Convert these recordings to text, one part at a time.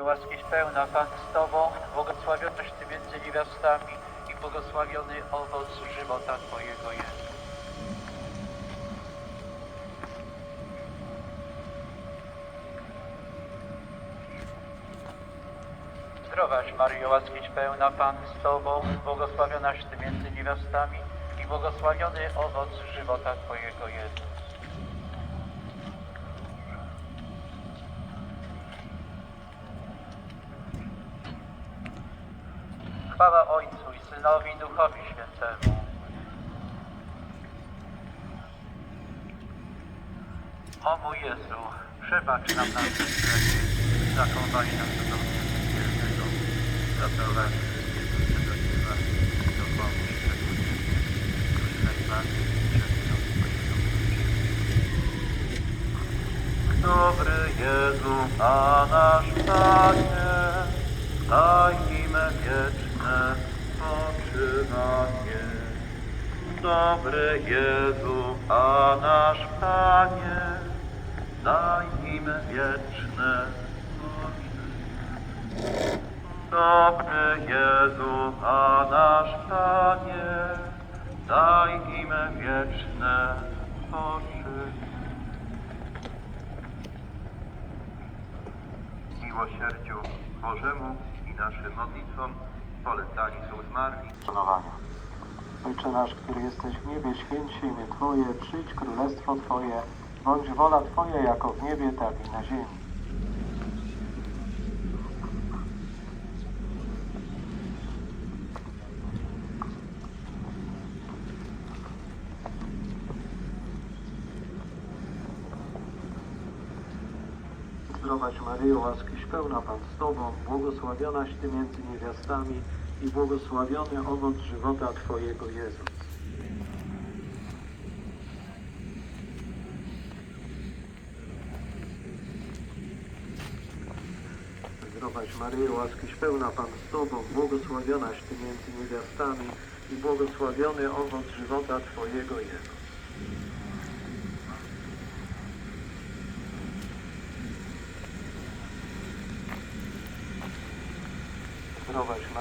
Łaskiś pełna Pan z Tobą, błogosławionaś Ty między niewiastami i błogosławiony owoc żywota Twojego jest. Zdrowaś Maryjo, łaskiś pełna Pan z Tobą, błogosławionaś Ty między niewiastami i błogosławiony owoc żywota Twojego Jezus. Chwała Ojcu i Synowi i Duchowi Świętemu. O mój Jezu, przebacz nam nasze grzechy, zachowaj nas do świętego, zaprowadź wszystkich do którzy najbardziej. Dobry Jezu, a nasz Panie, daj im wieczne spoczywanie. Dobry Jezu, a nasz Panie, daj im wieczne spoczywanie. Dobry Jezu, a nasz Panie, daj im wieczne spoczywanie. miłosierdziu Bożemu i naszym modlitwom polecani są zmarli. Szanowania. Ojcze nasz, który jesteś w niebie, święć się imię Twoje, przyjdź królestwo Twoje, bądź wola Twoja jako w niebie, tak i na ziemi. Zdrowaś Maryjo, łaskiś pełna Pan z Tobą, błogosławionaś Ty między niewiastami i błogosławiony owoc żywota Twojego Jezus. Zdrowaś Maryjo, łaskiś pełna Pan z Tobą, błogosławionaś Ty między niewiastami i błogosławiony owoc żywota Twojego Jezus. Zdrowaś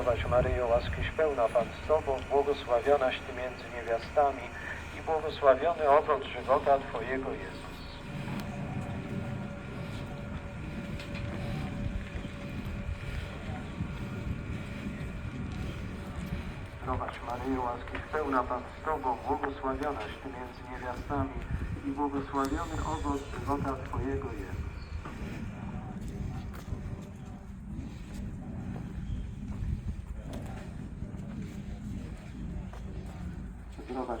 Zdrowaś Maryjo, łaskiś pełna Pan z Tobą, błogosławionaś Ty między niewiastami i błogosławiony owoc żywota Twojego Jezus. Zdrowaś Maryjo, łaskiś pełna Pan z Tobą, błogosławionaś Ty między niewiastami i błogosławiony owoc żywota Twojego Jezus. Zdrowaś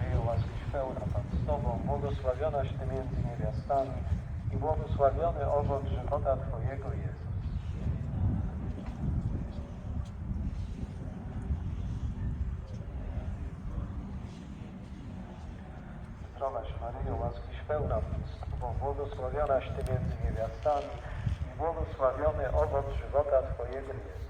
Maryjo, łaskiś pełna Pan z Tobą, błogosławionaś Ty między niewiastami i błogosławiony owoc żywota Twojego Jezus. Zdrowaś Maryjo, łaskiś pełna Pan z Tobą, błogosławionaś Ty między niewiastami i błogosławiony owoc żywota Twojego Jezus.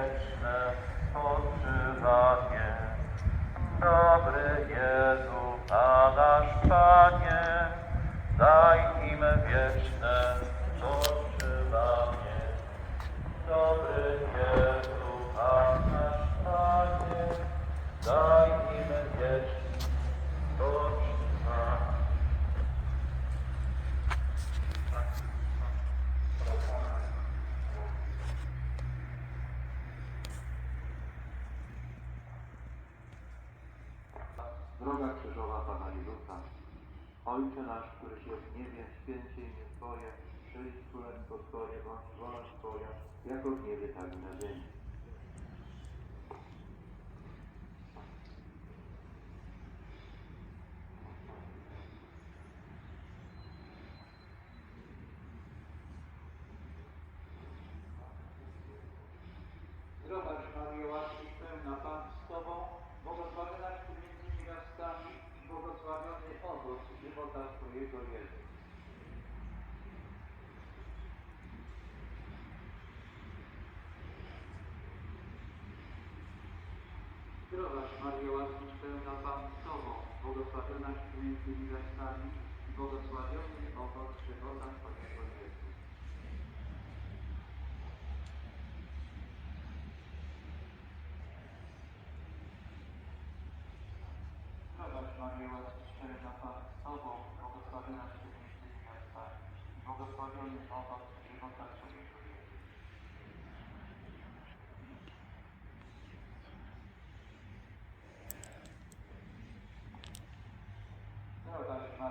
wieczne spoczywanie. Dobry Jezu, a nasz Panie, daj im wieczne spoczywanie. Dobry Jezu, a nasz Panie, daj im wieczne spoczywanie. Droga krzyżowa Pana Jezusa, Ojcze nasz, któryś jest w niebie, święcie imię Twoje, przyjdź królestwo Twoje, bądź wola Twoja, jako w niebie, tak i na ziemi. Zdrowaś Maryjo, łaski pełna Pan z Tobą, błogosławionaś Ty między niewiastami i błogosławiony owoc żywota Twojego Jezus. Zdrowaś Maryjo, łaski pełna Pan z Tobą, błogosławionaś między niewiastami i błogosławiony owoc żywota Twojego Jezus. Zdrowaś Maryjo, łaski pełna Pan z Tobą, błogosławionaś między niewiastami i błogosławiony owoc żywota Twojego Jezus.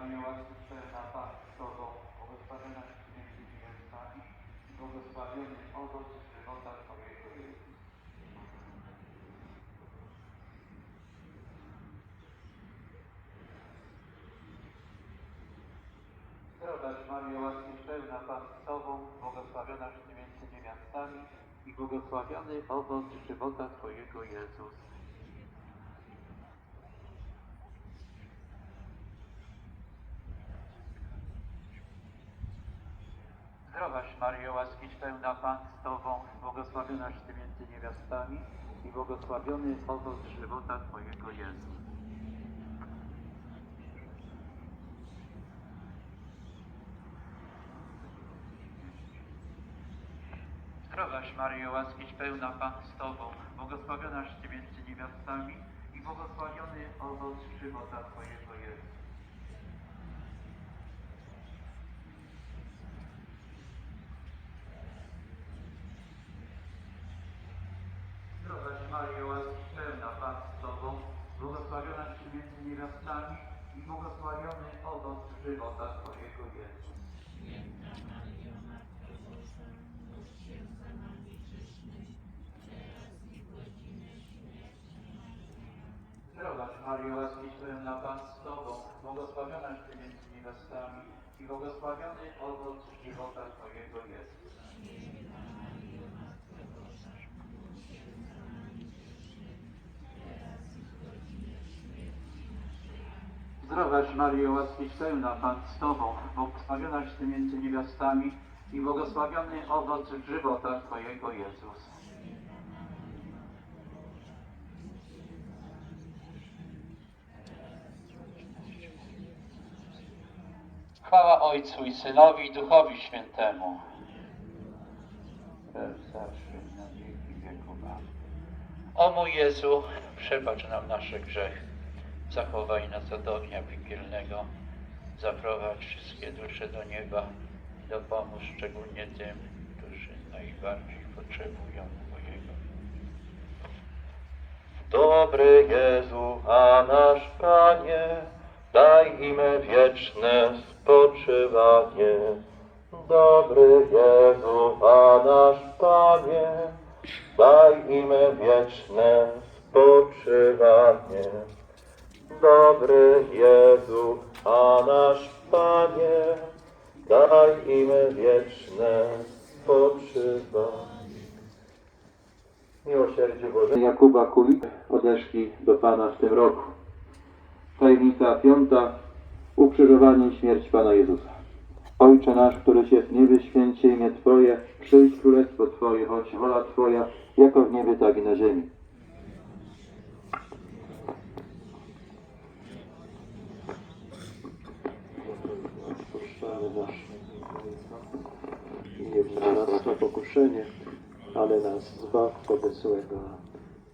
Maryjo, łaski pełna Pan z Tobą, błogosławionaś Ty między niewiastami i błogosławiony owoc żywota Twojego Jezus. Zdrowaś Maryjo, łaski pełna Pan z Tobą, błogosławionaś Ty między niewiastami i błogosławiony owoc żywota Twojego Jezus. Zdrowaś Maryjo, łaski pełna Pan z Tobą, błogosławionaś Ty między niewiastami i błogosławiony owoc żywota Twojego Jezus. Zdrowaś Maryjo, łaski pełna Pan z Tobą, błogosławionaś Ty między niewiastami i błogosławiony owoc żywota Twojego Jezus. Zdrowaś Maryjo, łaski pełna Pan z Tobą, błogosławionaś Ty między niewiastami i błogosławiony owoc żywota Twojego Jezus. Maryjo, łaski pełna Pan z Tobą, błogosławionaś Ty między niewiastami i błogosławiony owoc żywota Twojego Jezus. Zdrowaś Maryjo, łaski pełna Pan z Tobą, błogosławionaś Ty między niewiastami i błogosławiony owoc żywota Twojego Jezus. Chwała Ojcu i Synowi i Duchowi Świętemu. Zawsze na. O mój Jezu, przebacz nam nasze grzechy, zachowaj nas od ognia piekielnego, zaprowadź wszystkie dusze do nieba, dopomóż szczególnie tym, którzy najbardziej potrzebują Twojego. Dobry Jezu, a nasz Panie, daj im wieczne spoczywanie. Dobry Jezu, a nasz Panie, daj im wieczne spoczywanie. Dobry Jezu, a nasz Panie, daj im wieczne spoczywanie. Miłosierdzie Boże. Jakuba Kulik odeszli do Pana w tym roku. Tajemnica piąta. Ukrzyżowanie i śmierć Pana Jezusa. Ojcze nasz, któryś jest w niebie, święcie imię Twoje, przyjdź królestwo Twoje, choć wola Twoja, jako w niebie, tak i na ziemi. Nie wnoś nas na pokuszenie, ale nas zbaw od złego.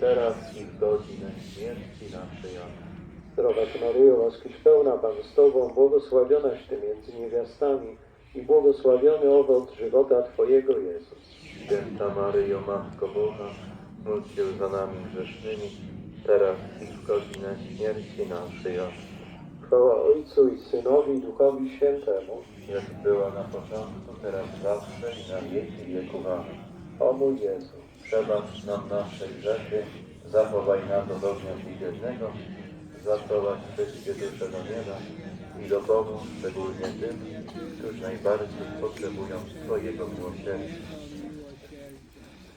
teraz i w godzinę śmierci naszej. Amen. Zdrowaś Maryjo, łaskiś pełna Pan z Tobą, błogosławionaś Ty między niewiastami i błogosławiony owoc żywota Twojego Jezus. Święta Maryjo, Matko Boża, módl się za nami grzesznymi, teraz i w godzinę śmierci naszej. Amen. Chwała Ojcu i Synowi i Duchowi Świętemu. Jak była na początku, teraz zawsze i na wieki wieków. O mój Jezu, Przebacz nam nasze grzechy, zachowaj nas od ognia piekielnego, zaprowadź wszystkie dusze do nieba i dopomóż szczególnie tym, którzy najbardziej potrzebują Twojego miłosierdzia.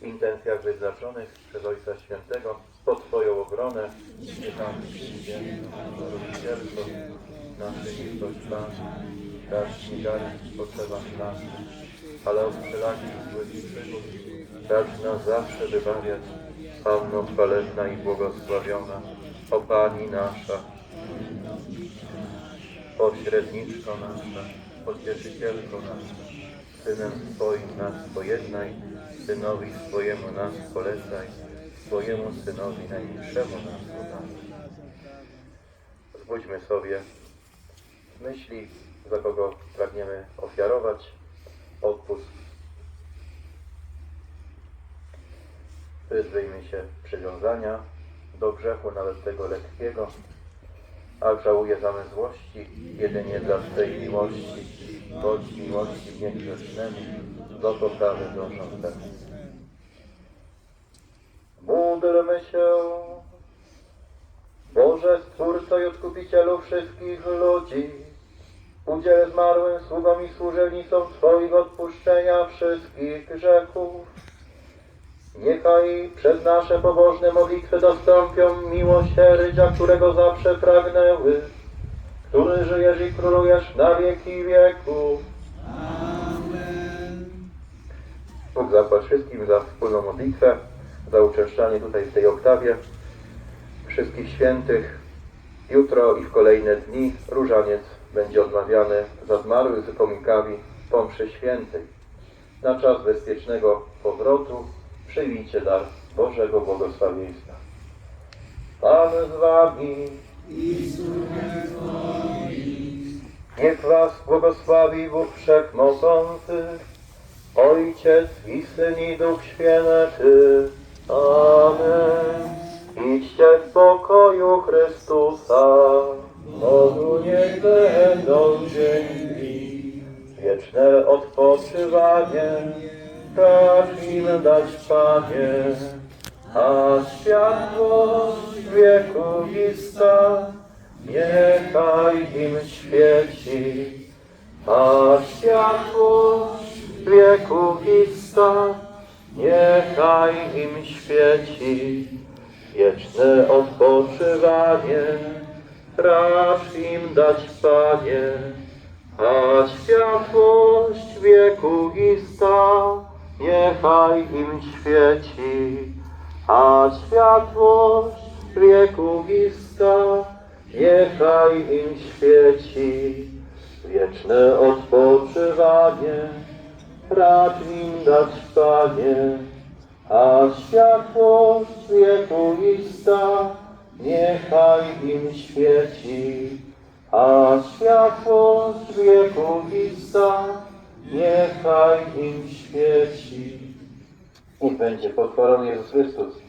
W intencjach wyznaczonych przez Ojca Świętego pod Twoją obronę. Niecham przyjdzie Rodzicielko naszych litość Pan, dać mi garść w potrzebach ale od wszelakich złych racz zawsze wybawiać, Panno chwalebna i błogosławiona, o Pani nasza, pośredniczko nasza, pocieszycielko nasza, Synem Twoim nas pojednaj, Synowi swojemu nas polecaj, Twojemu Synowi najmilszemu nas udaj. Zbudźmy sobie myśli, za kogo pragniemy ofiarować odpust. Wyzwyjmy się przywiązania do grzechu, nawet tego lekkiego, a żałuję zamysłości, jedynie dla Twej miłości, bądź miłości niegrzesznemu, do poprawy dążą teraz. Módlmy się, Boże Stwórco i Odkupicielu wszystkich ludzi, udziel zmarłym sługom i służebnicom Twoich odpuszczenia wszystkich grzechów Niechaj przez nasze pobożne modlitwy dostąpią miłosierdzia, którego zawsze pragnęły, który żyjesz i królujesz na wieki wieków. Bóg zapłać wszystkim za wspólną modlitwę, za uczęszczanie tutaj w tej oktawie wszystkich świętych. Jutro i w kolejne dni różaniec będzie odmawiany za zmarłych z po mszy świętej. Na czas bezpiecznego powrotu przyjmijcie dar Bożego błogosławieństwa. Pan z wami. Niech was błogosławi Bóg Wszechmogący, Ojciec i Syn i Duch Święty. Amen. Idźcie w pokoju Chrystusa. Bogu niech będą dzięki. Wieczne odpoczywanie racz im dać, Panie. A światłość wieku wista niechaj im świeci. A światłość wieku wista niechaj im świeci. Wieczne odpoczywanie racz im dać, Panie. A światłość wiekuista niechaj im świeci. A światłość wiekuista niechaj im świeci. Wieczne odpoczywanie racz im dać, Panie. A światłość wiekuista niechaj im świeci. A światłość wiekuista niechaj im świeci. Niech będzie pochwalony Jezus Chrystus.